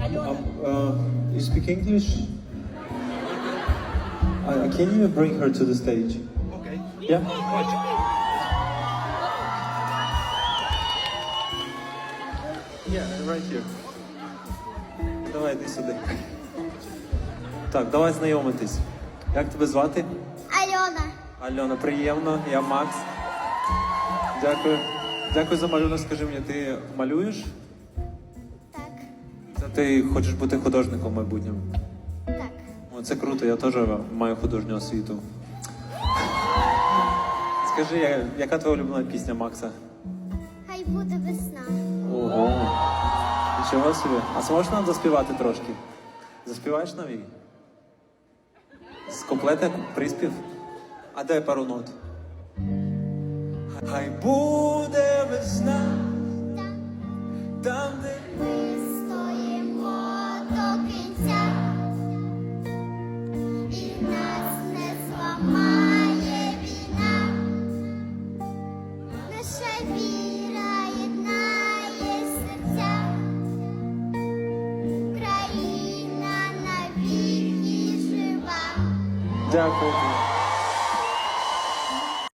Um, uh, you speak English? Uh, can you bring her to the stage? Okay. Yeah? Yeah, right here. Давай, йди сюди. Так, давай знайомитись. Як тебе звати? Альона. Альона, приємно, я Макс. Дякую. Дякую за малюнок. Скажи мені, ти малюєш? Ти хочеш бути художником в майбутньому? так. О, це круто, я теж маю художню освіту. Скажи, яка твоя улюблена пісня Макса? Хай буде весна. Ого. Нічого собі. А зможеш нам заспівати трошки? Заспіваєш нам її? З куплета приспів? А дай пару нот. Хай буде весна, до кінця, і нас не зламає війна. Наша віра єднає серця. країна навіки жива. Дякую.